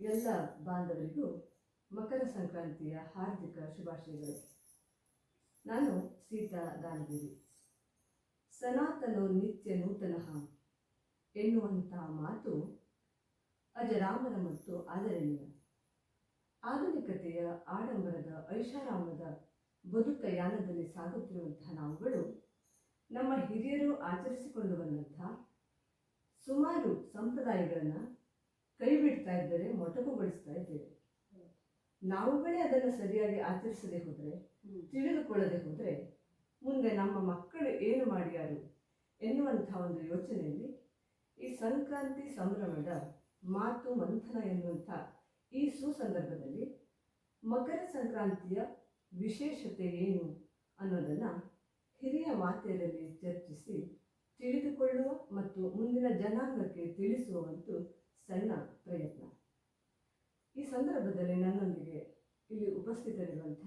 ಎಲ್ಲ ಬಾಂಧವರಿಗೂ ಮಕರ ಸಂಕ್ರಾಂತಿಯ ಹಾರ್ದಿಕ ಶುಭಾಶಯಗಳು. ನಾನು ಸೀತಾ ದಾನಗಿರಿ ಸನಾತನೋ ನಿತ್ಯ ನೂತನ ಎನ್ನುವಂಥ ಮಾತು ಅಜರಾಮರ ಮತ್ತು ಆದರಣೀಯ ಆಧುನಿಕತೆಯ ಆಡಂಬರದ ಐಷಾರಾಮದ ಬದುಕ ಯಾನದಲ್ಲಿ ಸಾಗುತ್ತಿರುವಂತಹ ನಾವುಗಳು ನಮ್ಮ ಹಿರಿಯರು ಆಚರಿಸಿಕೊಂಡು ಬಂದಂತಹ ಸುಮಾರು ಸಂಪ್ರದಾಯಗಳನ್ನು ಕೈ ಬಿಡ್ತಾ ಇದ್ದರೆ ಮೊಟಕುಗೊಳಿಸ್ತಾ ಇದ್ದೇವೆ. ನಾವುಗಳೇ ಅದನ್ನು ಸರಿಯಾಗಿ ಆಚರಿಸದೆ ಹೋದರೆ ತಿಳಿದುಕೊಳ್ಳದೆ ಹೋದರೆ ಮುಂದೆ ನಮ್ಮ ಮಕ್ಕಳು ಏನು ಮಾಡಿಯಾರು ಎನ್ನುವಂಥ ಒಂದು ಯೋಚನೆಯಲ್ಲಿ ಈ ಸಂಕ್ರಾಂತಿ ಸಂಭ್ರಮದ ಮಾತು ಮಂಥನ ಎನ್ನುವಂಥ ಈ ಸುಸಂದರ್ಭದಲ್ಲಿ ಮಕರ ಸಂಕ್ರಾಂತಿಯ ವಿಶೇಷತೆ ಏನು ಅನ್ನೋದನ್ನು ಹಿರಿಯ ಮಾತೆಯರಲ್ಲಿ ಚರ್ಚಿಸಿ ತಿಳಿದುಕೊಳ್ಳುವ ಮತ್ತು ಮುಂದಿನ ಜನಾಂಗಕ್ಕೆ ತಿಳಿಸುವ ಒಂದು ಸಣ್ಣ ಪ್ರಯತ್ನ. ಈ ಸಂದರ್ಭದಲ್ಲಿ ನನ್ನೊಂದಿಗೆ ಇಲ್ಲಿ ಉಪಸ್ಥಿತರಿರುವಂಥ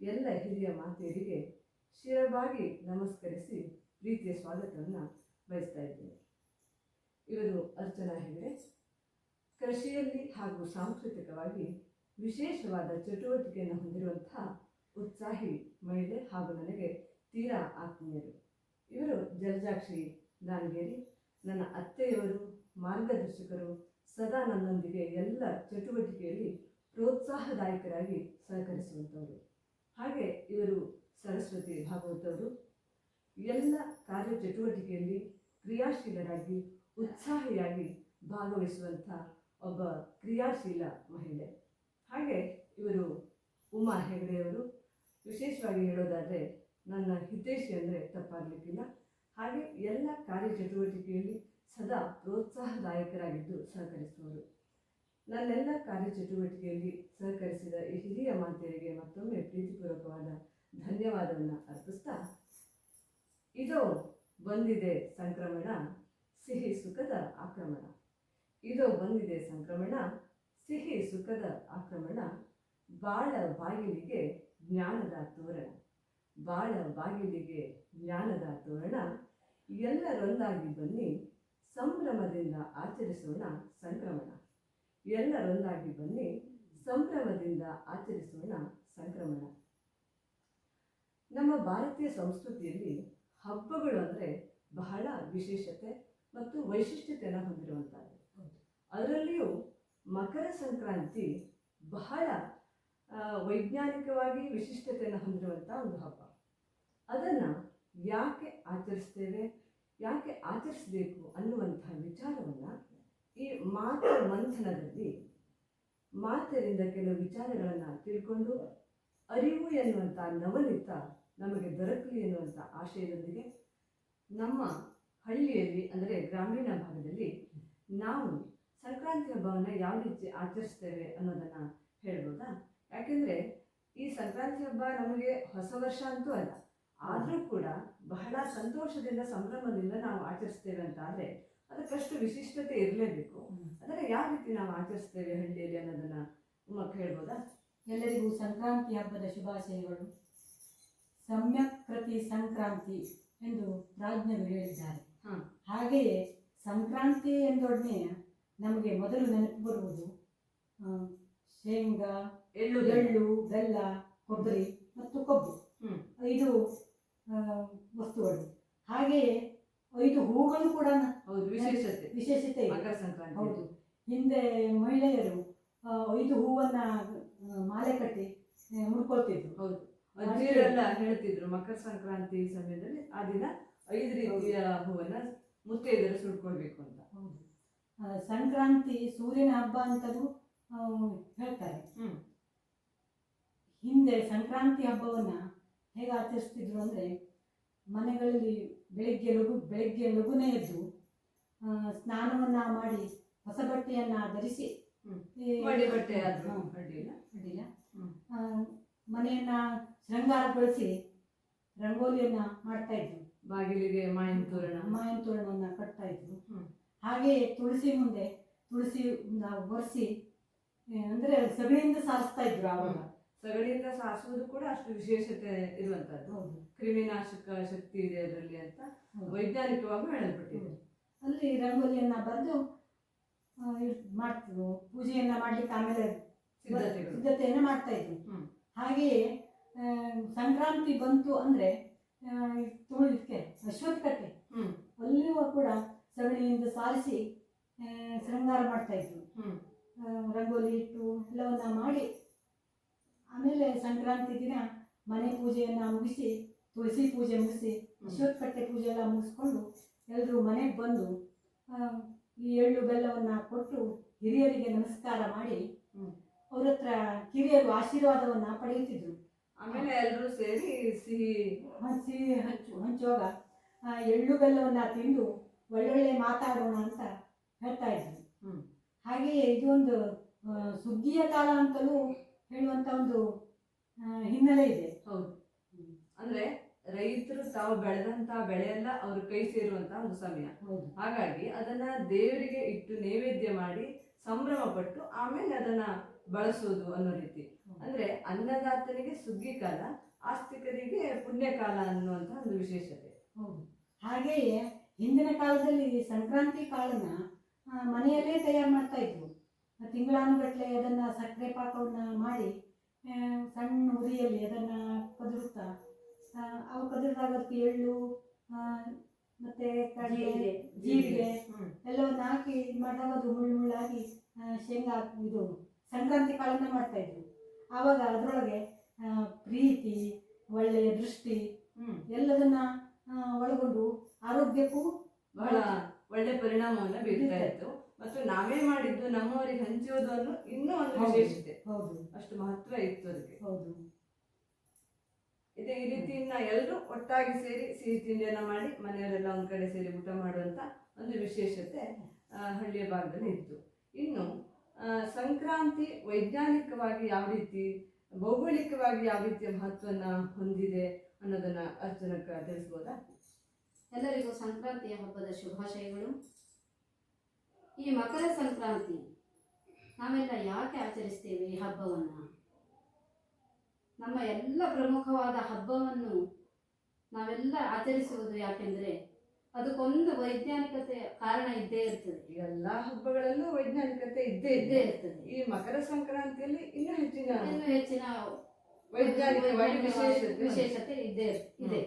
ಎಲ್ಲ ಹಿರಿಯ ಮಾತೆಯರಿಗೆ ಶಿರಬಾಗಿ ನಮಸ್ಕರಿಸಿ ಪ್ರೀತಿಯ ಸ್ವಾಗತವನ್ನು ಬಯಸ್ತಾ ಇದ್ದೇನೆ. ಇವರು ಅರ್ಚನಾ ಹೆಗಡೆ. ಕೃಷಿಯಲ್ಲಿ ಹಾಗೂ ಸಾಂಸ್ಕೃತಿಕವಾಗಿ ವಿಶೇಷವಾದ ಚಟುವಟಿಕೆಯನ್ನು ಹೊಂದಿರುವಂಥ ಉತ್ಸಾಹಿ ಮಹಿಳೆ ಹಾಗೂ ನನಗೆ ತೀರಾ ಆತ್ಮೀಯರು. ಇವರು ಜಲಜಾಕ್ಷಿ ದಾನಗೇರಿ. ನನ್ನ ಅತ್ತೆಯವರು, ಮಾರ್ಗದರ್ಶಕರು ಸದಾ ನನ್ನೊಂದಿಗೆ ಎಲ್ಲ ಚಟುವಟಿಕೆಯಲ್ಲಿ ಪ್ರೋತ್ಸಾಹದಾಯಕರಾಗಿ ಸಹಕರಿಸುವಂಥವರು. ಹಾಗೆ ಇವರು ಸರಸ್ವತಿ ಭಾಗವತವರು. ಎಲ್ಲ ಕಾರ್ಯ ಚಟುವಟಿಕೆಯಲ್ಲಿ ಕ್ರಿಯಾಶೀಲರಾಗಿ, ಉತ್ಸಾಹಿಯಾಗಿ ಭಾಗವಹಿಸುವಂಥ ಒಬ್ಬ ಕ್ರಿಯಾಶೀಲ ಮಹಿಳೆ. ಹಾಗೆ ಇವರು ಉಮಾ ಹೆಗಡೆಯವರು. ವಿಶೇಷವಾಗಿ ಹೇಳೋದಾದರೆ ನನ್ನ ಹಿತೇಶಿ ಅಂದರೆ ತಪ್ಪಾಗಲಿಕ್ಕಿಲ್ಲ. ಹಾಗೆ ಎಲ್ಲ ಕಾರ್ಯಚಟುವಟಿಕೆಯಲ್ಲಿ ಸದಾ ಪ್ರೋತ್ಸಾಹದಾಯಕರಾಗಿದ್ದು ಸಹಕರಿಸುವರು. ನನ್ನೆಲ್ಲ ಕಾರ್ಯಚಟುವಟಿಕೆಯಲ್ಲಿ ಸಹಕರಿಸಿದ ಈ ಹಿರಿಯ ಮಾತೆಯರಿಗೆ ಮತ್ತೊಮ್ಮೆ ಪ್ರೀತಿಪೂರ್ವಕವಾದ ಧನ್ಯವಾದವನ್ನು ಅರ್ಪಿಸ್ತಾ ಇದೋ ಬಂದಿದೆ ಸಂಕ್ರಮಣ, ಸಿಹಿ ಸುಖದ ಆಕ್ರಮಣ. ಇದೋ ಬಂದಿದೆ ಸಂಕ್ರಮಣ, ಸಿಹಿ ಸುಖದ ಆಕ್ರಮಣ. ಬಾಳ ಬಾಗಿಲಿಗೆ ಜ್ಞಾನದ ತೋರಣ. ಬಾಳ ಬಾಗಿಲಿಗೆ ಜ್ಞಾನದ ತೋರಣ. ಎಲ್ಲರೊಂದಾಗಿ ಬನ್ನಿ ಸಂಭ್ರಮದಿಂದ ಆಚರಿಸೋಣ ಸಂಕ್ರಮಣ. ಎಲ್ಲರೊಂದಾಗಿ ಬನ್ನಿ, ಸಂಭ್ರಮದಿಂದ ಆಚರಿಸೋಣ ಸಂಕ್ರಮಣ. ನಮ್ಮ ಭಾರತೀಯ ಸಂಸ್ಕೃತಿಯಲ್ಲಿ ಹಬ್ಬಗಳು ಅಂದರೆ ಬಹಳ ವಿಶೇಷತೆ ಮತ್ತು ವೈಶಿಷ್ಟ್ಯತೆಯನ್ನು ಹೊಂದಿರುವಂಥದ್ದು ಅದರಲ್ಲಿಯೂ ಮಕರ ಸಂಕ್ರಾಂತಿ ಬಹಳ ವೈಜ್ಞಾನಿಕವಾಗಿ ವಿಶಿಷ್ಟತೆಯನ್ನು ಹೊಂದಿರುವಂಥ ಒಂದು ಹಬ್ಬ. ಅದನ್ನು ಯಾಕೆ ಆಚರಿಸ್ತೇವೆ? ಯಾಕೆ ಆಚರಿಸಬೇಕು ಅನ್ನುವಂಥ ವಿಚಾರವನ್ನು ಈ ಮಾತು ಮಂಥನದಲ್ಲಿ ಮಾತರಿಂದ ಕೆಲವು ವಿಚಾರಗಳನ್ನು ತಿಳ್ಕೊಂಡು ಅರಿವು ಎನ್ನುವಂಥ ನವಲಿತ ನಮಗೆ ದೊರಕಲಿ ಎನ್ನುವಂಥ ಆಶಯದೊಂದಿಗೆ ನಮ್ಮ ಹಳ್ಳಿಯಲ್ಲಿ, ಅಂದರೆ ಗ್ರಾಮೀಣ ಭಾಗದಲ್ಲಿ ನಾವು ಸಂಕ್ರಾಂತಿ ಹಬ್ಬವನ್ನು ಯಾವ ರೀತಿ ಆಚರಿಸ್ತೇವೆ ಅನ್ನೋದನ್ನು ಹೇಳ್ಬೋದಾ? ಯಾಕೆಂದರೆ ಈ ಸಂಕ್ರಾಂತಿ ಹಬ್ಬ ನಮಗೆ ಹೊಸ ವರ್ಷ ಅಂತೂ ಅಲ್ಲ. ಆದರೂ ಕೂಡ ಬಹಳ ಸಂತೋಷದಿಂದ ಸಂಭ್ರಮದಿಂದ ನಾವು ಆಚರಿಸ್ತೇವೆ ಅಂತ ಆದರೆ ಅದಕ್ಕಷ್ಟು ವಿಶಿಷ್ಟತೆ ಇರಲೇಬೇಕು. ಅದನ್ನು ಯಾವ ರೀತಿ ನಾವು ಆಚರಿಸ್ತೇವೆ ಹಳ್ಳಿಯಲ್ಲಿ ಅನ್ನೋದನ್ನು ಉಮ್ಮಕ್ ಹೇಳ್ಬೋದಾ ಎಲ್ಲರಿಗೂ ಸಂಕ್ರಾಂತಿ ಹಬ್ಬದ ಶುಭಾಶಯಗಳು. ಸಮ್ಯಕ್ ಪ್ರತಿ ಸಂಕ್ರಾಂತಿ ಎಂದು ರಾಜ್ಞರು ಹೇಳಿದ್ದಾರೆ. ಹಾಂ. ಹಾಗೆಯೇ ಸಂಕ್ರಾಂತಿ ಎಂದೊಡನೆ ನಮಗೆ ಮೊದಲು ನೆನಪು ಬರುವುದು ಶೇಂಗಾ ಎಳ್ಳು ಎಳ್ಳು ಬೆಲ್ಲ ಕೊಬ್ಬರಿ ಮತ್ತು ಕೊಬ್ಬು. ಹ್ಮ್. ವಸ್ತುಗಳು ಹಾಗೆಯೇ ಐದು ಹೂಗಳು ಕೂಡ ಹೌದು ವಿಶೇಷತೆ. ವಿಶೇಷತೆ ಮಕರ ಸಂಕ್ರಾಂತಿ. ಹೌದು. ಹಿಂದೆ ಮಹಿಳೆಯರು ಐದು ಹೂವನ್ನ ಮಾಲೆ ಕಟ್ಟಿ ಮುಡ್ಕೋತಿದ್ರು ಮುಡ್ಕೊಳ್ತಿದ್ರು. ಹೌದು. ಅಜ್ಜಿಯರೆಲ್ಲ ಹೇಳ್ತಿದ್ರು ಮಕರ ಸಂಕ್ರಾಂತಿ ಸಮಯದಲ್ಲಿ ಆ ದಿನ ಐದು ರೀತಿಯ ಹೂವನ್ನ ಮುತ್ತೈದರೆ ಸುಡ್ಕೊಳ್ಬೇಕು ಅಂತ. ಹೌದು. ಸಂಕ್ರಾಂತಿ ಸೂರ್ಯನ ಹಬ್ಬ ಅಂತಲೂ ಹೇಳ್ತಾರೆ. ಹಿಂದೆ ಸಂಕ್ರಾಂತಿ ಹಬ್ಬವನ್ನ ಹೇಗೆ ಆಚರಿಸ್ತಿದ್ರು ಅಂದರೆ ಮನೆಗಳಲ್ಲಿ ಬೆಳಗ್ಗೆ ಲಘು ಬೆಳಗ್ಗೆ ಲಘುನೇ ಎದ್ದು ಸ್ನಾನವನ್ನು ಮಾಡಿ ಹೊಸ ಬಟ್ಟೆಯನ್ನು ಧರಿಸಿ ಬಟ್ಟೆ. ಅಡ್ಡಿಲ್ಲ ಅಡ್ಡಿಲ್ಲ ಮನೆಯನ್ನ ಶೃಂಗಾರಗೊಳಿಸಿ ರಂಗೋಲಿಯನ್ನ ಮಾಡ್ತಾ ಇದ್ರು. ಬಾಗಿಲಿಗೆ ಮಾವಿನ ತೋರಣ ಮಾವಿನ ತೋರಣವನ್ನ ಕಟ್ತಾ ಇದ್ರು. ಹಾಗೆಯೇ ತುಳಸಿ ಮುಂದೆ ತುಳಸಿ ಒರೆಸಿ ಅಂದ್ರೆ ಸಗಣಿಯಿಂದ ಸಾರಿಸ್ತಾ ಇದ್ರು ಆವಾಗ. ಸಗಣಿಯಿಂದ ಸಾಸುವುದು ಕೂಡ ಅಷ್ಟು ವಿಶೇಷತೆ ಇರುವಂತದ್ದು. ಕ್ರಿಮಿನಾಶಕ ಶಕ್ತಿ ಇದೆ ಅದರಲ್ಲಿ ಅಂತ ವೈಜ್ಞಾನಿಕವಾಗಿ ಹೇಳಲ್ಪಟ್ಟಿದೆ. ಅಲ್ಲಿ ರಂಗೋಲಿಯನ್ನ ಬರೆದು ಮಾಡ್ತಿದ್ವು ಪೂಜೆಯನ್ನ ಮಾಡ್ಲಿಕ್ಕೆ ಆಮೇಲೆ ಸಿದ್ಧತೆಯನ್ನ ಮಾಡ್ತಾ ಇದ್ವಿ. ಹಾಗೆಯೇ ಸಂಕ್ರಾಂತಿ ಬಂತು ಅಂದ್ರೆ ತುಳಿದಕ್ಕೆ ಅಶ್ವತ್ಥಕ್ಕೆ ಅಲ್ಲಿಯೂ ಕೂಡ ಸಗಣಿಯಿಂದ ಸಾರಿಸಿ ಶೃಂಗಾರ ಮಾಡ್ತಾ ಇದ್ರು. ರಂಗೋಲಿ ಇಟ್ಟು ಎಲ್ಲವನ್ನ ಮಾಡಿ ಆಮೇಲೆ ಸಂಕ್ರಾಂತಿ ದಿನ ಮನೆ ಪೂಜೆಯನ್ನು ಮುಗಿಸಿ ತುಳಸಿ ಪೂಜೆ ಮುಗಿಸಿ ಅಶ್ವತ್ಥ ಕಟ್ಟೆ ಪೂಜೆ ಎಲ್ಲ ಮುಗಿಸ್ಕೊಂಡು ಎಲ್ಲರೂ ಮನೆಗೆ ಬಂದು ಈ ಎಳ್ಳು ಬೆಲ್ಲವನ್ನ ಕೊಟ್ಟು ಹಿರಿಯರಿಗೆ ನಮಸ್ಕಾರ ಮಾಡಿ. ಅವ್ರ ಹತ್ರ ಕಿರಿಯರು ಆಶೀರ್ವಾದವನ್ನ ಪಡೆಯುತ್ತಿದ್ರು. ಆಮೇಲೆ ಎಲ್ಲರೂ ಸೇರಿ ಸಿಹಿ ಸಿಹಿ ಹಂಚು ಹಂಚುವಾಗ ಎಳ್ಳು ಬೆಲ್ಲವನ್ನ ತಿಂದು ಒಳ್ಳೊಳ್ಳೆ ಮಾತಾಡೋಣ ಅಂತ ಹೇಳ್ತಾ ಇದ್ರು. ಹಾಗೆಯೇ ಇದೊಂದು ಸುಗ್ಗಿಯ ಕಾಲ ಅಂತಲೂ ಹೇಳುವಂತ ಒಂದು ಹಿನ್ನೆಲೆ ಇದೆ. ಹೌದು. ಅಂದ್ರೆ ರೈತರು ತಾವು ಬೆಳೆದಂತ ಬೆಳೆಯೆಲ್ಲ ಅವ್ರ ಕೈ ಸೇರುವಂತ ಒಂದು ಸಮಯ. ಹೌದು. ಹಾಗಾಗಿ ಅದನ್ನ ದೇವರಿಗೆ ಇಟ್ಟು ನೈವೇದ್ಯ ಮಾಡಿ ಸಂಭ್ರಮ ಪಟ್ಟು ಆಮೇಲೆ ಅದನ್ನ ಬಳಸೋದು ಅನ್ನೋ ರೀತಿ. ಅಂದ್ರೆ ಅನ್ನದಾತನಿಗೆ ಸುಗ್ಗಿ ಕಾಲ ಆಸ್ತಿಕರಿಗೆ ಪುಣ್ಯಕಾಲ ಅನ್ನುವಂತ ಒಂದು ವಿಶೇಷತೆ. ಹೌದು. ಹಾಗೆಯೇ ಹಿಂದಿನ ಕಾಲದಲ್ಲಿ ಸಂಕ್ರಾಂತಿ ಕಾಳನ್ನ ಮನೆಯಲ್ಲೇ ತಯಾರು ಮಾಡ್ತಾ ಇದ್ರು ತಿಂಗಳಾನುಗಟ್ಟಲೆ ಅದನ್ನು ಸಕ್ಕರೆ ಪಾಕವನ್ನ ಮಾಡಿ ಸಣ್ಣ ಉರಿಯಲ್ಲಿ ಅದನ್ನು ಕದುರುತ್ತಾ ಅವು ಕದುರಿದಾಗ ಅದಕ್ಕೆ ಎಳ್ಳು ಮತ್ತು ಕಡಲೆ ಜೀರಿಗೆ ಎಲ್ಲವನ್ನು ಹಾಕಿ ಇದು ಮಾಡಿದಾಗ ಅದು ಮುಳ್ಳು ಮುಳ್ಳಾಗಿ ಶೇಂಗಾ ಇದು ಸಂಕ್ರಾಂತಿ ಕಾಳನ್ನು ಮಾಡ್ತಾ ಇದ್ರು. ಆವಾಗ ಅದರೊಳಗೆ ಪ್ರೀತಿ ಒಳ್ಳೆಯ ದೃಷ್ಟಿ ಎಲ್ಲದನ್ನ ಒಳಗೊಂಡು ಆರೋಗ್ಯಕ್ಕೂ ಬಹಳ ಒಳ್ಳೆ ಪರಿಣಾಮವನ್ನು ಬೀರ್ತಾ ಇತ್ತು. ಮತ್ತು ನಾವೇ ಮಾಡಿದ್ದು ನಮ್ಮವರಿಗೆ ಹಂಚೋದು ಅನ್ನೋ ಇನ್ನೂ ಒಂದು. ವಿಶೇಷತೆ. ಹೌದು. ಅಷ್ಟು ಮಹತ್ವ ಇತ್ತು ಅದಕ್ಕೆ. ಹೌದು. ಇದೆ ಈ ರೀತಿ ಇನ್ನ ಎಲ್ಲರೂ ಒಟ್ಟಾಗಿ ಸೇರಿ ಸಿಹಿ ತಿಂಡಿಯನ್ನ ಮಾಡಿ ಮನೆಯವರೆಲ್ಲ ಒಂದ್ ಕಡೆ ಸೇರಿ ಊಟ ಮಾಡುವಂತ ಒಂದು ವಿಶೇಷತೆ ಹಳ್ಳಿಯ ಭಾಗದಲ್ಲಿ ಇತ್ತು. ಇನ್ನು ಸಂಕ್ರಾಂತಿ ವೈಜ್ಞಾನಿಕವಾಗಿ ಯಾವ ರೀತಿ ಭೌಗೋಳಿಕವಾಗಿ ಯಾವ ರೀತಿಯ ಮಹತ್ವನ ಹೊಂದಿದೆ ಅನ್ನೋದನ್ನ ಅರ್ಜುನಕ್ಕೆ ತಿಳಿಸ್ಬೋದಾ? ಎಲ್ಲರಿಗೂ ಸಂಕ್ರಾಂತಿಯ ಹಬ್ಬದ ಶುಭಾಶಯಗಳು. ಈ ಮಕರ ಸಂಕ್ರಾಂತಿ ನಾವೆಲ್ಲ ಯಾಕೆ ಆಚರಿಸ್ತೇವೆ ಈ ಹಬ್ಬವನ್ನು? ನಮ್ಮ ಎಲ್ಲ ಪ್ರಮುಖವಾದ ಹಬ್ಬವನ್ನು ನಾವೆಲ್ಲ ಆಚರಿಸುವುದು ಯಾಕೆಂದರೆ ಅದಕ್ಕೊಂದು ವೈಜ್ಞಾನಿಕತೆ ಕಾರಣ ಇದ್ದೇ ಇರ್ತದೆ. ಎಲ್ಲ ಹಬ್ಬಗಳಲ್ಲೂ ವೈಜ್ಞಾನಿಕತೆ ಇದ್ದೇ ಇದ್ದೇ ಇದೆ ಇರ್ತದೆ. ಈ ಮಕರ ಸಂಕ್ರಾಂತಿಯಲ್ಲಿ ಇನ್ನೂ ಹೆಚ್ಚಿನ ಇನ್ನೂ ಹೆಚ್ಚಿನ ವೈಜ್ಞಾನಿಕ ವೈಜ್ಞಾನಿಕವಾಗಿ ವಿಶೇಷತೆ ಇದ್ದೇ ಇದೆ.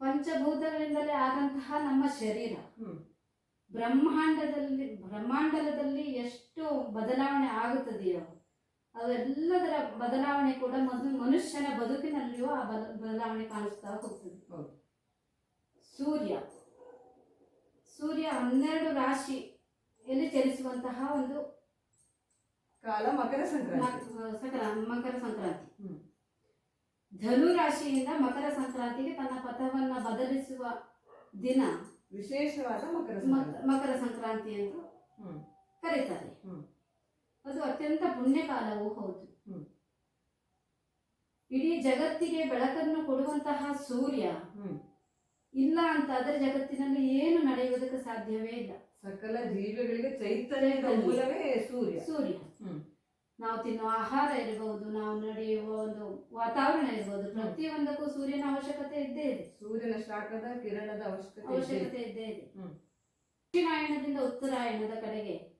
ಪಂಚಭೂತಗಳಿಂದಲೇ ಆದಂತಹ ನಮ್ಮ ಶರೀರ. ಬ್ರಹ್ಮಾಂಡದಲ್ಲಿ ಬ್ರಹ್ಮಾಂಡಲದಲ್ಲಿ ಎಷ್ಟು ಬದಲಾವಣೆ ಆಗುತ್ತದೆಯೋ ಅವೆಲ್ಲದರ ಬದಲಾವಣೆ ಕೂಡ ಮೊದಲು ಮನುಷ್ಯನ ಬದುಕಿನಲ್ಲಿಯೂ ಆ ಬದ ಬದಲಾವಣೆ ಕಾಣಿಸ್ತಾ ಹೋಗ್ತದೆ. ಸೂರ್ಯ ಸೂರ್ಯ ಹನ್ನೆರಡು ರಾಶಿಯಲ್ಲಿ ಚಲಿಸುವಂತಹ ಒಂದು ಕಾಲ ಮಕರ ಸಂಕ್ರಾಂತಿ ಮಕರ ಸಂಕ್ರಾಂತಿ. ಧನು ರಾಶಿಯಿಂದ ಮಕರ ಸಂಕ್ರಾಂತಿಗೆ ತನ್ನ ಪಥವನ್ನ ಬದಲಿಸುವ ದಿನ ವಿಶೇಷವಾದ ಮಕರ ಸಂಕ್ರಾಂತಿ ಮಕರ ಸಂಕ್ರಾಂತಿ ಎಂದು. ಕರೀತಾರೆ. ಅದು ಅತ್ಯಂತ ಪುಣ್ಯಕಾಲವೂ ಹೌದು. ಇಡೀ ಜಗತ್ತಿಗೆ ಬೆಳಕನ್ನು ಕೊಡುವಂತಹ ಸೂರ್ಯ. ಇಲ್ಲ ಅಂತಾದ್ರೆ ಜಗತ್ತಿನಲ್ಲಿ ಏನು ನಡೆಯುವುದಕ್ಕೆ ಸಾಧ್ಯವೇ ಇಲ್ಲ ಸಕಲ ಜೀವಿಗಳಿಗೆ ಚೈತನ್ಯದ ಚೈತನ್ಯ. ಮೂಲವೇ ಸೂರ್ಯ ಸೂರ್ಯ ಹ್ಮ್. ನಾವು ತಿನ್ನುವ ಆಹಾರ ಇರಬಹುದು ನಾವು ನಡೆಯುವ ಒಂದು ವಾತಾವರಣ ಇರಬಹುದು ಪ್ರತಿಯೊಂದಕ್ಕೂ ಸೂರ್ಯನ ಅವಶ್ಯಕತೆ ಇದ್ದೇ ಇದೆ. ಸೂರ್ಯನ ಶಾಖದ ಕಿರಣದ ಅವಶ್ಯಕತೆ. ಅವಶ್ಯಕತೆ ಇದ್ದೇ ಇದೆ. ದಕ್ಷಿಣಾಯಣದಿಂದ ಉತ್ತರಾಯಣದ ಕಡೆಗೆ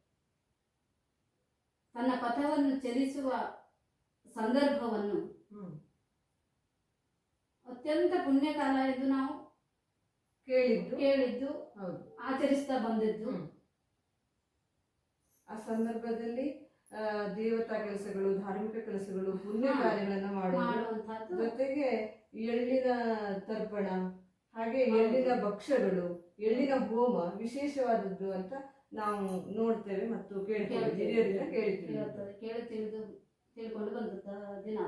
ತನ್ನ ಪಥವನ್ನು ಚಲಿಸುವ ಸಂದರ್ಭವನ್ನು. ಅತ್ಯಂತ ಪುಣ್ಯಕಾಲ ಎಂದು ನಾವು ಕೇಳಿದ್ದು. ಕೇಳಿದ್ದು ಆಚರಿಸ್ತಾ ಬಂದಿದ್ದು. ಆ ಸಂದರ್ಭದಲ್ಲಿ ದೇವತಾ ಕೆಲಸಗಳು ಧಾರ್ಮಿಕ ಕೆಲಸಗಳು ಪುಣ್ಯ ಕಾರ್ಯಗಳನ್ನು ಮಾಡುವಂತಹ ಜೊತೆಗೆ ಎಳ್ಳಿನ ತರ್ಪಣ ಹಾಗೆ ಎಳ್ಳಿನ ಭಕ್ಷ್ಯಗಳು ಎಳ್ಳಿನ ಹೋಮ ವಿಶೇಷವಾದದ್ದು ಅಂತ ನಾವು ನೋಡ್ತೇವೆ ಮತ್ತು ಕೇಳ್ತೇವೆ. ಹಿರಿಯರಿಂದ ಕೇಳ್ತೀವಿ. ಕೇಳಿ ತಿಳಿದು ತಿಳ್ಕೊಂಡು ದಿನ.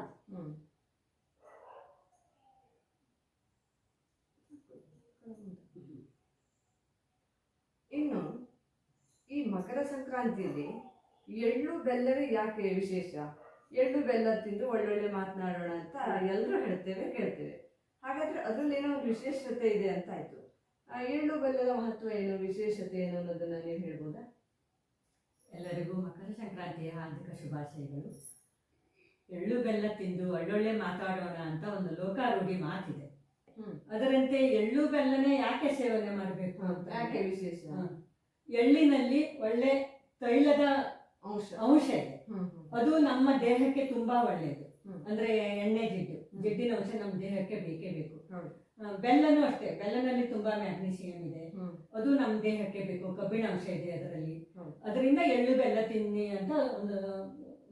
ಇನ್ನು ಈ ಮಕರ ಸಂಕ್ರಾಂತಿಯಲ್ಲಿ ಎಳ್ಳು ಬೆಲ್ಲವೇ ಯಾಕೆ ವಿಶೇಷ? ಎಳ್ಳು ಬೆಲ್ಲ ತಿಂದು ಒಳ್ಳೊಳ್ಳೆ ಮಾತನಾಡೋಣ ಅಂತ ಎಲ್ಲರೂ ಹೇಳ್ತೇವೆ ಕೇಳ್ತೇವೆ. ಹಾಗಾದ್ರೆ ಅದ್ರಲ್ಲಿ ಏನೋ ಒಂದು ವಿಶೇಷತೆ ಇದೆ ಅಂತ ಆಯ್ತು. ಆ ಎಳ್ಳು ಬೆಲ್ಲದ ಮಹತ್ವ ಏನು ವಿಶೇಷತೆ ಏನು ಅನ್ನೋದನ್ನ ನೀವು ಹೇಳ್ಬೋದಾ? ಎಲ್ಲರಿಗೂ ಮಕರ ಸಂಕ್ರಾಂತಿಯ ಹಾರ್ದಿಕ ಶುಭಾಶಯಗಳು. ಎಳ್ಳು ಬೆಲ್ಲ ತಿಂದು ಒಳ್ಳೊಳ್ಳೆ ಮಾತಾಡೋಣ ಅಂತ ಒಂದು ಲೋಕಾರೂಢಿ ಮಾತಿದೆ. ಅದರಂತೆ ಎಳ್ಳು ಬೆಲ್ಲನೇ ಯಾಕೆ ಸೇವನೆ ಮಾಡಬೇಕು ಅಂತ ಯಾಕೆ ವಿಶೇಷ? ಎಳ್ಳಿನಲ್ಲಿ ಒಳ್ಳೆ ತೈಲದ ಅಂಶ ಇದೆ. ಅದು ನಮ್ಮ ದೇಹಕ್ಕೆ ತುಂಬಾ ಒಳ್ಳೆಯದು ಅಂದ್ರೆ ಎಣ್ಣೆ ಜಿಡ್ಡು. ಜಿಡ್ಡಿನ ಅಂಶ ನಮ್ಮ ದೇಹಕ್ಕೆ ಬೇಕೇ ಬೇಕು. ಬೆಲ್ಲನೂ ಅಷ್ಟೇ. ಬೆಲ್ಲನಲ್ಲಿ ತುಂಬಾ ಮ್ಯಾಗ್ನೀಷಿಯಂ ಇದೆ. ಅದು ನಮ್ಮ ದೇಹಕ್ಕೆ ಬೇಕು. ಕಬ್ಬಿಣ ಅಂಶ ಇದೆ ಅದರಲ್ಲಿ. ಅದರಿಂದ ಎಳ್ಳು ಬೆಲ್ಲ ತಿನ್ನಿ ಅಂತ ಒಂದು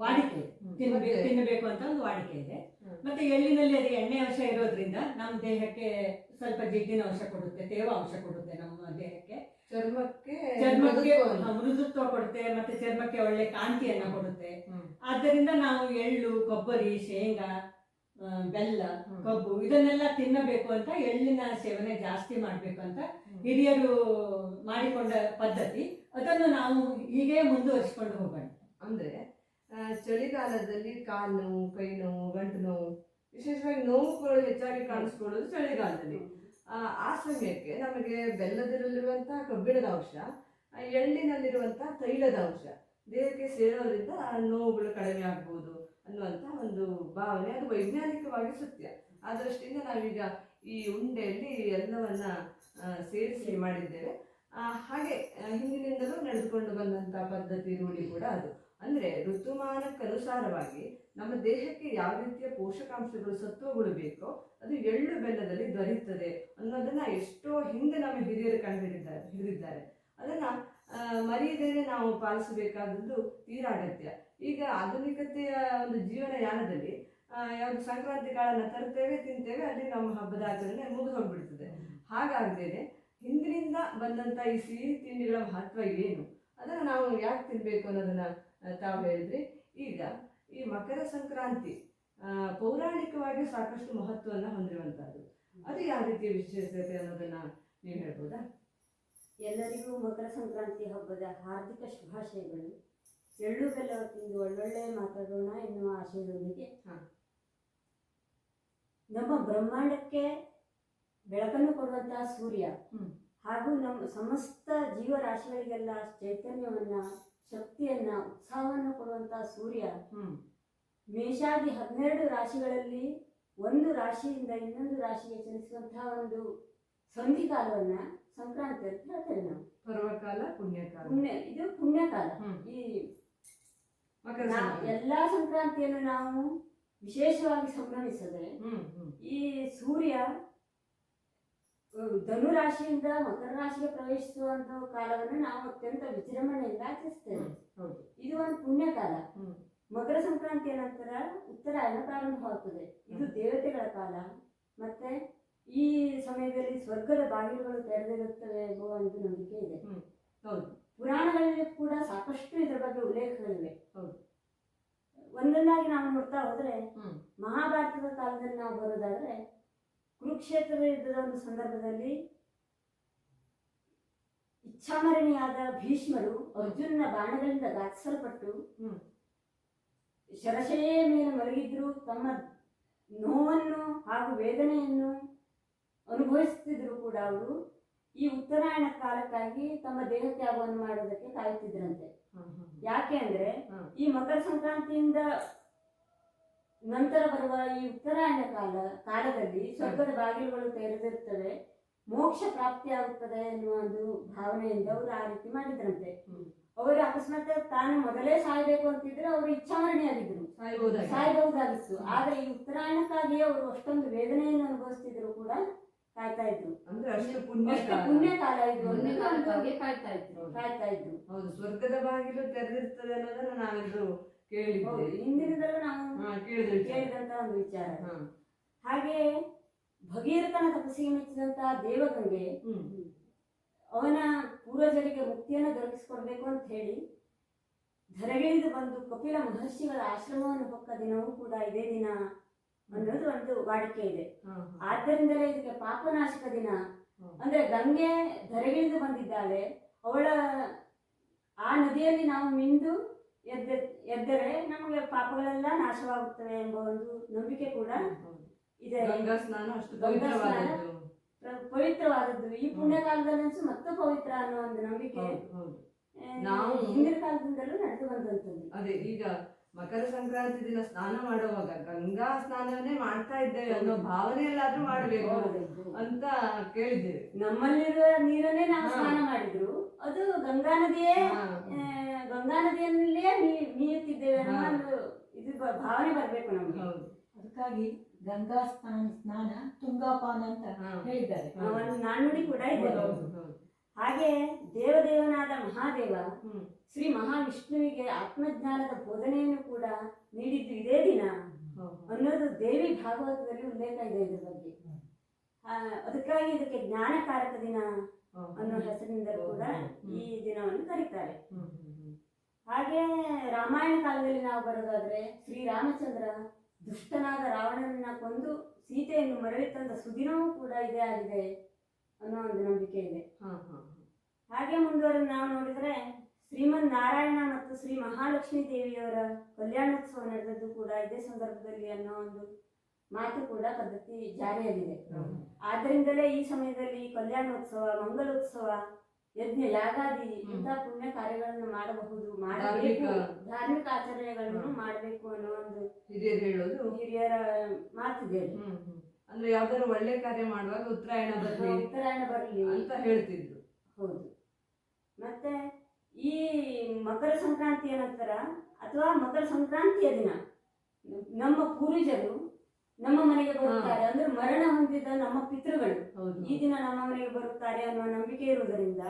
ವಾಡಿಕೆ. ಹ್ಮ್. ತಿನ್ಬೇಕು ತಿನ್ನಬೇಕು ಅಂತ ಒಂದು ವಾಡಿಕೆ ಇದೆ. ಮತ್ತೆ ಎಳ್ಳಿನಲ್ಲಿ ಅದು ಎಣ್ಣೆ ಅಂಶ ಇರೋದ್ರಿಂದ ನಮ್ಮ ದೇಹಕ್ಕೆ ಸ್ವಲ್ಪ ಜಿಡ್ಡಿನ ಅಂಶ ಕೊಡುತ್ತೆ ತೇವ ಅಂಶ ಕೊಡುತ್ತೆ ನಮ್ಮ ದೇಹಕ್ಕೆ. ಚರ್ಮಕ್ಕೆ ಚರ್ಮಕ್ಕೆ. ಮೃದುತ್ವ ಕೊಡುತ್ತೆ ಮತ್ತೆ ಚರ್ಮಕ್ಕೆ ಒಳ್ಳೆ ಕಾಂತಿಯನ್ನ ಕೊಡುತ್ತೆ. ಆದ್ದರಿಂದ ನಾವು ಎಳ್ಳು ಕೊಬ್ಬರಿ ಶೇಂಗಾ ಬೆಲ್ಲ. ಕಬ್ಬು ಇದನ್ನೆಲ್ಲ ತಿನ್ನಬೇಕು ಅಂತ ಎಳ್ಳಿನ ಸೇವನೆ ಜಾಸ್ತಿ ಮಾಡಬೇಕು ಅಂತ ಹಿರಿಯರು ಮಾಡಿಕೊಂಡ ಪದ್ಧತಿ ಅದನ್ನು ನಾವು ಹೀಗೆ ಮುಂದುವರಿಸಿಕೊಂಡು ಹೋಗೋಣ ಅಂದ್ರೆ ಆ, ಚಳಿಗಾಲದಲ್ಲಿ ಕಾಲು ನೋವು ಕೈ ನೋವು ಗಂಟು ನೋವು ವಿಶೇಷವಾಗಿ ನೋವುಗಳು ಹೆಚ್ಚಾಗಿ ಕಾಣಿಸ್ಕೊಳ್ಳೋದು ಚಳಿಗಾಲದಲ್ಲಿ ಆ, ಸಮಯಕ್ಕೆ ನಮಗೆ ಬೆಲ್ಲದಲ್ಲಿರುವಂತಹ ಕಬ್ಬಿಣದ ಅಂಶ ಎಳ್ಳಿನಲ್ಲಿರುವಂತಹ ತೈಲದ ಅಂಶ. ದೇಹಕ್ಕೆ ಸೇರೋದ್ರಿಂದ ನೋವುಗಳು ಕಡಿಮೆ ಆಗ್ಬೋದು ಅನ್ನುವಂಥ ಒಂದು ಭಾವನೆ ಅದು ವೈಜ್ಞಾನಿಕವಾಗಿ ಸತ್ಯ. ಆ ದೃಷ್ಟಿಯಿಂದ ನಾವೀಗ ಈ ಉಂಡೆಯಲ್ಲಿ ಎಲ್ಲವನ್ನ ಸೇರಿಸಿ ಮಾಡಿದ್ದೇವೆ. ಹಾಗೆ ಹಿಂದಿನಿಂದಲೂ ನಡೆದುಕೊಂಡು ಬಂದಂತಹ ಪದ್ಧತಿ ರೂಢಿ ಕೂಡ ಅದು. ಅಂದ್ರೆ ಋತುಮಾನಕ್ಕನುಸಾರವಾಗಿ ನಮ್ಮ ದೇಹಕ್ಕೆ ಯಾವ ರೀತಿಯ ಪೋಷಕಾಂಶಗಳು ಸತ್ವಗಳು ಬೇಕೋ ಅದು ಎಳ್ಳು ಬೆಲ್ಲದಲ್ಲಿ ದೊರೆಯುತ್ತದೆ ಅನ್ನೋದನ್ನ ಎಷ್ಟೋ ಹಿಂದೆ ನಮ್ಮ ಹಿರಿಯರು ಕಂಡುಹಿಡಿದ್ದಾರೆ ಹಿಡಿದಿದ್ದಾರೆ. ಅದನ್ನ ಮರೆಯದೇನೆ ನಾವು ಪಾಲಿಸಬೇಕಾದದ್ದು ತೀರಾ ಅಗತ್ಯ. ಈಗ ಆಧುನಿಕತೆಯ ಒಂದು ಜೀವನ ಯಾನದಲ್ಲಿ ಯಾವ್ದು ಸಂಕ್ರಾಂತಿ ಕಾಳನ್ನ ತರ್ತೇವೆ ತಿಂತೇವೆ ಅಲ್ಲಿ ನಮ್ಮ ಹಬ್ಬದ ಆಚರಣೆ ಮುಗಿದು ಹೋಗ್ಬಿಡ್ತದೆ. ಹಾಗಾಗದೇನೆ ಹಿಂದಿನಿಂದ ಬಂದಂತ ಈ ಸಿಹಿ ತಿಂಡಿಗಳ ಮಹತ್ವ ಏನು? ಅದನ್ನ ನಾವು ಯಾಕೆ ತಿನ್ನಬೇಕು ಅನ್ನೋದನ್ನು ತಾವು ಹೇಳಿದ್ರಿ. ಈಗ ಈ ಮಕರ ಸಂಕ್ರಾಂತಿ ಪೌರಾಣಿಕವಾಗಿ ಸಾಕಷ್ಟು ಮಹತ್ವವನ್ನು ಹೊಂದಿರುವಂಥದ್ದು ಅದು ಯಾವ ರೀತಿಯ ವಿಶೇಷತೆ ಅನ್ನೋದನ್ನ ನೀವು ಹೇಳ್ಬೋದಾ? ಎಲ್ಲರಿಗೂ ಮಕರ ಸಂಕ್ರಾಂತಿ ಹಬ್ಬದ ಹಾರ್ದಿಕ ಶುಭಾಶಯಗಳು. ಎಳ್ಳು ಬೆಲ್ಲ ತಿಂದು ಒಳ್ಳೊಳ್ಳೆ ಮಾತಾಡೋಣ ಎನ್ನುವ ಆಶಯದೊಂದಿಗೆ ಹಾ. ನಮ್ಮ ಬ್ರಹ್ಮಾಂಡಕ್ಕೆ ಬೆಳಕನ್ನು ಕೊಡುವಂತಹ ಸೂರ್ಯ. ಹಾಗೂ ನಮ್ಮ ಸಮಸ್ತ ಜೀವರಾಶಿಗಳಿಗೆಲ್ಲ ಚೈತನ್ಯವನ್ನ ಶಕ್ತಿಯನ್ನ ಉತ್ಸಾಹವನ್ನು ಕೊಡುವಂತಹ ಸೂರ್ಯ ಮೇಷಾದಿ ಹನ್ನೆರಡು ರಾಶಿಗಳಲ್ಲಿ ಒಂದು ರಾಶಿಯಿಂದ ಇನ್ನೊಂದು ರಾಶಿಗೆ ಚಲಿಸುವಂತಹ ಒಂದು ಸಂಧಿಕಾಲವನ್ನ ಸಂಕ್ರಾಂತಿ ಅಂತ ಹೇಳ್ತೇವೆ ನಾವು. ಪರ್ವಕಾಲ ಪುಣ್ಯಕಾಲ. ಪುಣ್ಯ ಇದು ಪುಣ್ಯಕಾಲ. ಈ. ಎಲ್ಲಾ ಸಂಕ್ರಾಂತಿಯನ್ನು ನಾವು ವಿಶೇಷವಾಗಿ ಸಂಭ್ರಮಿಸದೆ ಹ್ಮ್ ಹ್ಮ್. ಈ ಸೂರ್ಯ ಧನು ರಾಶಿಯಿಂದ ಮಕರ ರಾಶಿಗೆ ಪ್ರವೇಶಿಸುವಂತ ಕಾಲವನ್ನು ನಾವು ಅತ್ಯಂತ ವಿಜೃಂಭಣೆಯಿಂದ ಆಚರಿಸ್ತೇವೆ. ಹೌದು. ಇದು ಒಂದು ಪುಣ್ಯ ಕಾಲ ಮಕರ ಸಂಕ್ರಾಂತಿಯ ನಂತರ ಉತ್ತರಾಯಣ ಪ್ರಾರಂಭವಾಗುತ್ತದೆ ಇದು ದೇವತೆಗಳ ಕಾಲ. ಮತ್ತೆ ಈ ಸಮಯದಲ್ಲಿ ಸ್ವರ್ಗದ ಬಾಗಿಲುಗಳು ತೆರೆದಿರುತ್ತವೆ ಎಂಬ ಒಂದು ನಂಬಿಕೆ ಇದೆ. ಹೌದು. ಪುರಾಣಗಳಲ್ಲಿ ಕೂಡ ಸಾಕಷ್ಟು ಇದರ ಬಗ್ಗೆ ಉಲ್ಲೇಖಗಳಿವೆ. ಹೌದು. ಒಂದೊಂದಾಗಿ ನಾವು ನೋಡ್ತಾ ಹೋದ್ರೆ ಮಹಾಭಾರತದ ಕಾಲದಲ್ಲಿ ನಾವು ಬರೋದಾದ್ರೆ ಕುರುಕ್ಷೇತ್ರದ ಯುದ್ಧದ ಒಂದು ಸಂದರ್ಭದಲ್ಲಿ ಇಚ್ಛಾಮರಣಿಯಾದ ಭೀಷ್ಮರು ಅರ್ಜುನನ ಬಾಣಗಳಿಂದ ಘಾತಿಸಲ್ಪಟ್ಟು ಹ್ಮ್. ಶರಶೆಯ ಮೇಲೆ ಮಲಗಿದ್ರು. ತಮ್ಮ ನೋವನ್ನು ಹಾಗೂ ವೇದನೆಯನ್ನು ಅನುಭವಿಸುತ್ತಿದ್ರು ಕೂಡ ಅವರು. ಈ ಉತ್ತರಾಯಣ ಕಾಲಕ್ಕಾಗಿ ತಮ್ಮ ದೇಹ ತ್ಯಾಗವನ್ನು ಮಾಡೋದಕ್ಕೆ ಕಾಯುತ್ತಿದ್ರಂತೆ. ಯಾಕೆ ಅಂದ್ರೆ ಈ ಮಕರ ಸಂಕ್ರಾಂತಿಯಿಂದ ನಂತರ ಬರುವ ಈ ಉತ್ತರಾಯಣ ಕಾಲ ಕಾಲದಲ್ಲಿ ಸ್ವರ್ಗದ ಬಾಗಿಲುಗಳು ತೆರೆದಿರ್ತವೆ ಮೋಕ್ಷ ಪ್ರಾಪ್ತಿಯಾಗುತ್ತದೆ ಎನ್ನುವ ಒಂದು ಭಾವನೆಯಿಂದ ಅವರು ಆ ರೀತಿ ಮಾಡಿದ್ರಂತೆ. ಅವರು ಅಕಸ್ಮಾತ್ ತಾನು ಮೊದಲೇ ಸಾಯ್ಬೇಕು ಅಂತಿದ್ರೆ ಅವರು ಇಚ್ಛಾಮರಣಿಯಾಗಿದ್ರು ಸಾಯಬಹುದಾಗಿತ್ತು. ಆದ್ರೆ ಈ ಉತ್ತರಾಯಣಕ್ಕಾಗಿ ಅವರು ಅಷ್ಟೊಂದು ವೇದನೆಯನ್ನು ಅನುಭವಿಸ್ತಿದ್ರು ಕೂಡ ಕಾಯ್ತಾ ಇದ್ರು. ಪುಣ್ಯ ಕಾಲ. ಇದು. ಕಾಯ್ತಾ ಇದ್ರು. ಕಾಯ್ತಾ ಇದ್ರು. ಹೌದು ಸ್ವರ್ಗದ ಬಾಗಿಲು ತೆರೆದಿರ್ತದೆ ಅನ್ನೋದನ್ನ ನಾವೆಲ್ಲರೂ ಹಿಂದಿನಿಂದಲೂ ನಾವು ಹಾ ಕೇಳಿದಂತ ಒಂದು ವಿಚಾರ. ಹಾಗೆ ಭಗೀರಥನ ತಪಸ್ಸಿಗೆ ಮೆಚ್ಚಿದಂತಹ ದೇವಗಂಗೆ ಅವನ ಪೂರ್ವಜರಿಗೆ ಮುಕ್ತಿಯನ್ನು ದೊರಕಿಸಿಕೊಡ್ಬೇಕು ಅಂತ ಹೇಳಿ ಧರೆಗಿಳಿದು ಬಂದು ಕಪಿಲ ಮಹರ್ಷಿಗಳ ಆಶ್ರಮವನ್ನು ಹೊಕ್ಕ ದಿನವೂ ಕೂಡ ಇದೇ ದಿನ ಅನ್ನೋದು ಒಂದು ವಾಡಿಕೆ ಇದೆ. ಆದ್ದರಿಂದಲೇ ಇದಕ್ಕೆ ಪಾಪನಾಶಕ ದಿನ. ಅಂದ್ರೆ ಗಂಗೆ ಧರೆಗಿಳಿದು ಬಂದಿದ್ದಾಳೆ. ಅವಳ ಆ ನದಿಯಲ್ಲಿ ನಾವು ಮಿಂದು ಎದ್ದ ಎದ್ದರೆ ನಮಗೆ ಪಾಪಗಳೆಲ್ಲ ನಾಶವಾಗುತ್ತವೆ ಎಂಬ ಒಂದು ನಂಬಿಕೆ ಕೂಡ ಇದೆ. ಗಂಗಾ ಸ್ನಾನ ಅಷ್ಟು ಗಂಗಾ ಸ್ನಾನ ಪವಿತ್ರವಾದದ್ದು. ಈ ಪುಣ್ಯ ಕಾಲದಲ್ಲಿ ಮತ್ತೆ ಮತ್ತು ಪವಿತ್ರ ಅನ್ನೋ ಒಂದು ನಂಬಿಕೆ ನಾವು- ಹಿಂದಿನ ಕಾಲದಿಂದಲೂ ನಡೆದು ಬಂದಂಥದ್ದು. ಅದೇ ಈಗ ಮಕರ ಸಂಕ್ರಾಂತಿ ದಿನ ಸ್ನಾನ ಮಾಡುವಾಗ ಗಂಗಾ ಸ್ನಾನವನ್ನೇ ಮಾಡ್ತಾ ಇದ್ದೇವೆ ಅನ್ನೋ ಭಾವನೆ ಎಲ್ಲಾದ್ರೂ ಮಾಡ್ಬೇಕು ಅಂತ ಕೇಳಿದ್ದೇವೆ. ನಮ್ಮಲ್ಲಿರುವ ನೀರನ್ನೇ ನಾವು ಸ್ನಾನ ಮಾಡಿದ್ರು. ಅದು ಗಂಗಾ ನದಿಯೇ ಗಂಗಾ ನದಿಯಲ್ಲೇ ಮೀ- ಮೀಯುತ್ತಿದ್ದೇವೆ ಅನ್ನೋ ಒಂದು ಇದು ಬ- ಭಾವನೆ ಬರಬೇಕು ನಮ್ಗೆ. ಹೌದು. ಅದಕ್ಕಾಗಿ ಗಂಗಾ ಸ್ನಾನ ಸ್ನಾನ ತುಂಗಾಪಾನ ಅಂತ ಹಾ. ಹೇಳಿದ್ದಾರೆ. ಆ ಒಂದು ನಾಣ್ಣುಡಿ ಕೂಡ ಇದೆ. ಹೌದು ಹೌದು ಹಾಗೆ ದೇವದೇವನಾದ ಮಹಾದೇವ ಹ್ಮ್. ಶ್ರೀ ಮಹಾವಿಷ್ಣುವಿಗೆ ಆತ್ಮಜ್ಞಾನದ ಬೋಧನೆಯನ್ನು ಕೂಡ ನೀಡಿದ್ದು ಇದೇ ದಿನ. ಹೌದು. ಅನ್ನೋದು ದೇವಿ ಭಾಗವತದಲ್ಲಿ ಉಲ್ಲೇಖ ಇದೆ ಇದ್ರ ಬಗ್ಗೆ. ಆ, ಅದಕ್ಕಾಗಿ ಇದಕ್ಕೆ ಜ್ಞಾನಕಾರಕ ದಿನ ಹೌದು. ಅನ್ನೋ ಹೆಸರಿನಿಂದ ಕೂಡ ಈ ದಿನವನ್ನು ಕರೀತಾರೆ. ಹ್ಮ್. ಹಾಗೆ ರಾಮಾಯಣ ಕಾಲದಲ್ಲಿ ನಾವು ಬರೋದಾದ್ರೆ ಶ್ರೀರಾಮಚಂದ್ರ ದುಷ್ಟನಾದ ರಾವಣನನ್ನ ಕೊಂದು ಸೀತೆಯನ್ನು ಮರಳಿ ತಂದ ಸುದಿನವೂ ಕೂಡ ಇದೇ ಆಗಿದೆ ಅನ್ನೋ ಒಂದು ನಂಬಿಕೆ ಇದೆ. ಹಾ, ಹಾ, ಹಾಗೆ ಮುಂದುವರೆದು ನಾವು ನೋಡಿದ್ರೆ ಶ್ರೀಮನ್ ನಾರಾಯಣ ಮತ್ತು ಶ್ರೀ ಮಹಾಲಕ್ಷ್ಮೀ ದೇವಿಯವರ ಕಲ್ಯಾಣೋತ್ಸವ ನಡೆದದ್ದು ಕೂಡ ಇದೇ ಸಂದರ್ಭದಲ್ಲಿ ಅನ್ನೋ ಒಂದು ಮಾತು ಕೂಡ ಪದ್ಧತಿ ಜಾರಿಯಲ್ಲಿದೆ. ಆದ್ದರಿಂದಲೇ ಈ ಸಮಯದಲ್ಲಿ ಕಲ್ಯಾಣೋತ್ಸವ ಮಂಗಲೋತ್ಸವ ಯಜ್ಞ ಯಾಗಾದಿ ಇಂಥ ಪುಣ್ಯ ಕಾರ್ಯಗಳನ್ನು ಮಾಡಬಹುದು ಮಾಡಬೇಕು ಧಾರ್ಮಿಕ- ಆಚರಣೆಗಳನ್ನು ಮಾಡಬೇಕು ಅನ್ನೋ ಒಂದು ಹಿರಿಯರು ಹೇಳೋದು. ಹಿರಿಯರ ಮಾತಿದೆ. ಅಂದ್ರೆ ಯಾವ್ದಾದ್ರು ಒಳ್ಳೆ ಕಾರ್ಯ ಮಾಡುವಾಗ ಉತ್ತರಾಯಣ ಬರಲಿ ಉತ್ತರಾಯಣ ಬರಲಿ. ಅಂತ ಹೇಳ್ತಿದ್ರು. ಹೌದು. ಮತ್ತೆ ಈ ಮಕರ ಸಂಕ್ರಾಂತಿಯ ನಂತರ ಅಥವಾ ಮಕರ ಸಂಕ್ರಾಂತಿಯ ದಿನ. ನಮ್ಮ ಪೂರ್ವಜರು ನಮ್ಮ ಮನೆಗೆ ಬರುತ್ತಾರೆ. ಅಂದ್ರೆ ಮರಣ ಹೊಂದಿದ ನಮ್ಮ ಪಿತೃಗಳು. ಈ ದಿನ ನಮ್ಮ ಮನೆಗೆ ಬರುತ್ತಾರೆ ಅನ್ನುವ ನಂಬಿಕೆ ಇರುವುದರಿಂದ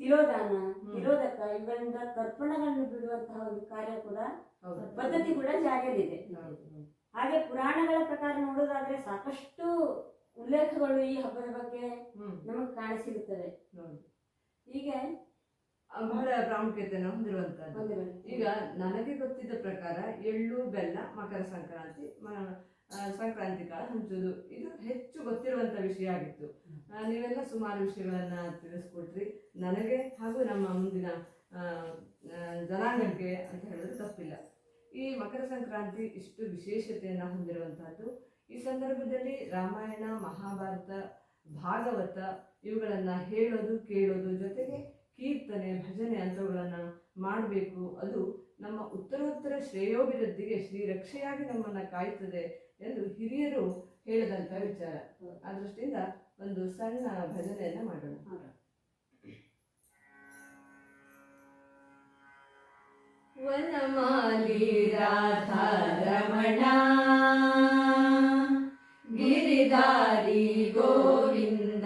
ತಿರೋದಾನ ತಿರೋದಕ ಇವುಗಳಿಂದ ತರ್ಪಣಗಳನ್ನು ಬಿಡುವಂತಹ ಒಂದು ಕಾರ್ಯ ಕೂಡ ಪದ್ಧತಿ ಕೂಡ ಜಾರಿಯಲ್ಲಿದೆ. ಹಾಗೆ ಪುರಾಣಗಳ ಪ್ರಕಾರ ನೋಡೋದಾದ್ರೆ ಸಾಕಷ್ಟು ಉಲ್ಲೇಖಗಳು ಈ ಹಬ್ಬದ ಬಗ್ಗೆ ನಮಗೆ ಕಾಣಸಿಗುತ್ತದೆ. ಹೀಗೆ ಬಹಳ ಪ್ರಾಮುಖ್ಯತೆಯನ್ನು ಹೊಂದಿರುವಂತಹ ಈಗ ನನಗೆ ಗೊತ್ತಿದ್ದ ಪ್ರಕಾರ ಎಳ್ಳು ಬೆಲ್ಲ ಮಕರ ಸಂಕ್ರಾಂತಿ ಸಂಕ್ರಾಂತಿ ಕಾಲ ಹಂಚುದು ಇದು ಹೆಚ್ಚು ಗೊತ್ತಿರುವಂತ ವಿಷಯ ಆಗಿತ್ತು. ನೀವೆಲ್ಲ ಸುಮಾರು ವಿಷಯಗಳನ್ನು ತಿಳಿಸ್ಕೊಟ್ರಿ. ನನಗೆ ಹಾಗೂ ನಮ್ಮ ಮುಂದಿನ ಜನಾಂಗಕ್ಕೆ ಅಂತ ಹೇಳಿದ್ರೆ ತಪ್ಪಿಲ್ಲ. ಈ ಮಕರ ಸಂಕ್ರಾಂತಿ ಇಷ್ಟು ವಿಶೇಷತೆಯನ್ನು ಹೊಂದಿರುವಂತಹದ್ದು, ಈ ಸಂದರ್ಭದಲ್ಲಿ ರಾಮಾಯಣ, ಮಹಾಭಾರತ, ಭಾಗವತ ಇವುಗಳನ್ನು ಹೇಳೋದು, ಕೇಳೋದು ಜೊತೆಗೆ ಕೀರ್ತನೆ, ಭಜನೆ ಅಂಥವುಗಳನ್ನು ಮಾಡಬೇಕು. ಅದು ನಮ್ಮ ಉತ್ತರೋತ್ತರ ಶ್ರೇಯೋಭಿವೃದ್ಧಿಗೆ ಶ್ರೀರಕ್ಷೆಯಾಗಿ ನಮ್ಮನ್ನು ಕಾಯುತ್ತದೆ ಎಂದು ಹಿರಿಯರು ಹೇಳಿದಂಥ ವಿಚಾರ. ಆ ದೃಷ್ಟಿಯಿಂದ ಒಂದು ಸಣ್ಣ ಭಜನೆಯನ್ನು ಮಾಡೋಣ. ವನಮಾಲಿ ರಾಧಾರಮಣ ಗಿರಿಧಾರಿ ಗೋವಿಂದ.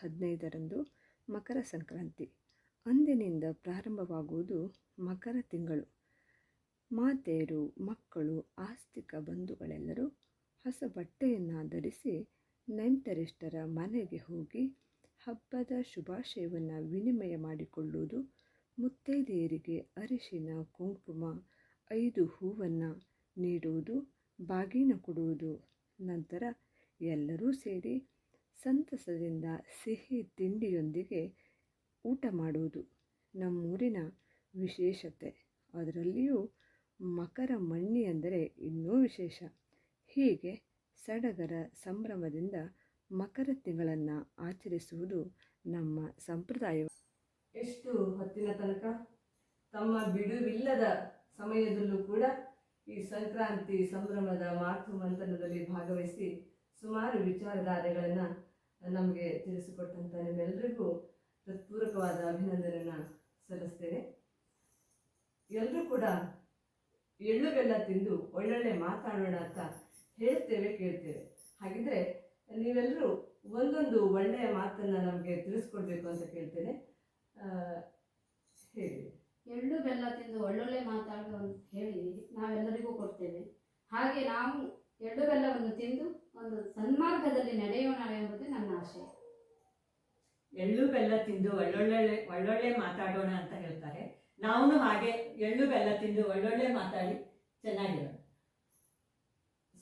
ಹದಿನೈದರಂದು ಮಕರ ಸಂಕ್ರಾಂತಿ. ಅಂದಿನಿಂದ ಪ್ರಾರಂಭವಾಗುವುದು ಮಕರ ತಿಂಗಳು. ಮಾತೆಯರು, ಮಕ್ಕಳು, ಆಸ್ತಿಕ ಬಂಧುಗಳೆಲ್ಲರೂ ಹೊಸ ಬಟ್ಟೆಯನ್ನು ಧರಿಸಿ ನೆಂಟರಿಷ್ಟರ ಮನೆಗೆ ಹೋಗಿ ಹಬ್ಬದ ಶುಭಾಶಯವನ್ನು ವಿನಿಮಯ ಮಾಡಿಕೊಳ್ಳುವುದು ಮುತ್ತೈದೆಯರಿಗೆ ಅರಿಶಿನ, ಕುಂಕುಮ, ಐದು ಹೂವನ್ನು ನೀಡುವುದು, ಬಾಗಿನ ಕೊಡುವುದು. ನಂತರ ಎಲ್ಲರೂ ಸೇರಿ ಸಂತಸದಿಂದ ಸಿಹಿ ತಿಂಡಿಯೊಂದಿಗೆ ಊಟ ಮಾಡುವುದು ನಮ್ಮೂರಿನ ವಿಶೇಷತೆ. ಅದರಲ್ಲಿಯೂ ಮಕರ ಮಣ್ಣಿ ಅಂದರೆ ಇನ್ನೂ ವಿಶೇಷ. ಹೀಗೆ ಸಡಗರ ಸಂಭ್ರಮದಿಂದ ಮಕರ ತಿಂಗಳನ್ನು ಆಚರಿಸುವುದು ನಮ್ಮ ಸಂಪ್ರದಾಯ. ಎಷ್ಟು ಹೊತ್ತಿನ ತನಕ? ತಮ್ಮ ಬಿಡುವಿಲ್ಲದ ಸಮಯದಲ್ಲೂ ಕೂಡ ಈ ಸಂಕ್ರಾಂತಿ ಸಂಭ್ರಮದ ಮಾತು ಮಂಥನದಲ್ಲಿ ಭಾಗವಹಿಸಿ ಸುಮಾರು ವಿಚಾರಧಾರೆಗಳನ್ನು ನಮಗೆ ತಿಳಿಸಿಕೊಟ್ಟಂಥ ನಿಮ್ಮೆಲ್ಲರಿಗೂ ಹೃತ್ಪೂರ್ವಕವಾದ ಅಭಿನಂದನೆಯನ್ನು ಸಲ್ಲಿಸ್ತೇನೆ. ಎಲ್ಲರೂ ಕೂಡ ಎಳ್ಳು ಬೆಲ್ಲ ತಿಂದು ಒಳ್ಳೊಳ್ಳೆ ಮಾತಾಡೋಣ ಅಂತ ಹೇಳ್ತೇವೆ, ಕೇಳ್ತೇವೆ. ಹಾಗಿದ್ರೆ ನೀವೆಲ್ಲರೂ ಒಂದೊಂದು ಒಳ್ಳೆಯ ಮಾತನ್ನು ನಮಗೆ ತಿಳಿಸ್ಕೊಡ್ಬೇಕು ಅಂತ ಕೇಳ್ತೇನೆ. ಹೇಳಿ. ಎಳ್ಳು ಬೆಲ್ಲ ತಿಂದು ಒಳ್ಳೊಳ್ಳೆ ಮಾತಾಡೋಣ ಅಂತ ಹೇಳಿ ನಾವೆಲ್ಲರಿಗೂ ಕೊಡ್ತೇವೆ. ಹಾಗೆ ನಾವು ಎಳ್ಳು ಬೆಲ್ಲವನ್ನು ತಿಂದು ಒಂದು ಸನ್ಮಾರ್ಗದಲ್ಲಿ ನಡೆಯೋಣ ಎಂಬುದೇ ನನ್ನ ಆಶಯ. ಎಳ್ಳು ಬೆಲ್ಲ ತಿಂದು ಒಳ್ಳೊಳ್ಳೆ ಒಳ್ಳೊಳ್ಳೆ ಮಾತಾಡೋಣ ಅಂತ ಹೇಳ್ತಾರೆ. ನಾವು ಹಾಗೆ ಎಳ್ಳು ಬೆಲ್ಲ ತಿಂದು ಒಳ್ಳೊಳ್ಳೆ ಮಾತಾಡಿ ಚೆನ್ನಾಗಿರೋಣ.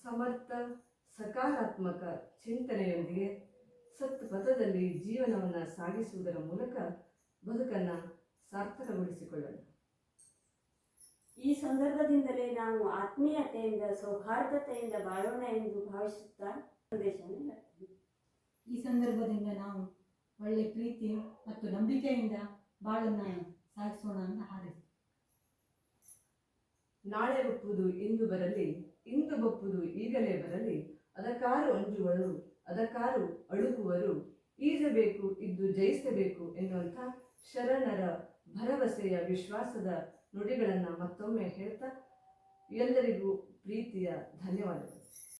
ಸಮರ್ಥ ಸಕಾರಾತ್ಮಕ ಚಿಂತನೆಯೊಂದಿಗೆ ಸತ್ ಪಥದಲ್ಲಿ ಜೀವನವನ್ನು ಸಾಗಿಸುವುದರ ಮೂಲಕ ಬದುಕನ್ನು ಸಾರ್ಥಕಗೊಳಿಸಿಕೊಳ್ಳೋಣ. ಈ ಸಂದರ್ಭದಿಂದಲೇ ನಾವು ಆತ್ಮೀಯತೆಯಿಂದ ಸೌಹಾರ್ದತೆಯಿಂದ ಬಾಳೋಣ ಎಂದು ಭಾವಿಸುತ್ತಾ ಸಂದೇಶವನ್ನು. ಈ ಸಂದರ್ಭದಿಂದ ನಾವು ಒಳ್ಳೆ ಪ್ರೀತಿ ಮತ್ತು ನಂಬಿಕೆಯಿಂದ ಬಾಳನ್ನ ಸಾಗಿಸೋಣ ಅಂತ ಹಾರೈಸಿ ನಾಳೆ ಒಪ್ಪುವುದು ಇಂದು ಬರಲಿ ಇಂದು ಒಪ್ಪುವುದು ಈಗಲೇ ಬರಲಿ ಅದಕ್ಕಾರು ಅಂಜುವರು ಅದಕ್ಕಾರು ಅಳುಕುವರು ಈಜಬೇಕು ಇದ್ದು ಜಯಿಸಬೇಕು ಎನ್ನುವಂಥ ಶರಣರ ಭರವಸೆಯ ವಿಶ್ವಾಸದ ನುಡಿಗಳನ್ನು ಮತ್ತೊಮ್ಮೆ ಹೇಳ್ತಾ ಎಲ್ಲರಿಗೂ ಪ್ರೀತಿಯ ಧನ್ಯವಾದಗಳು.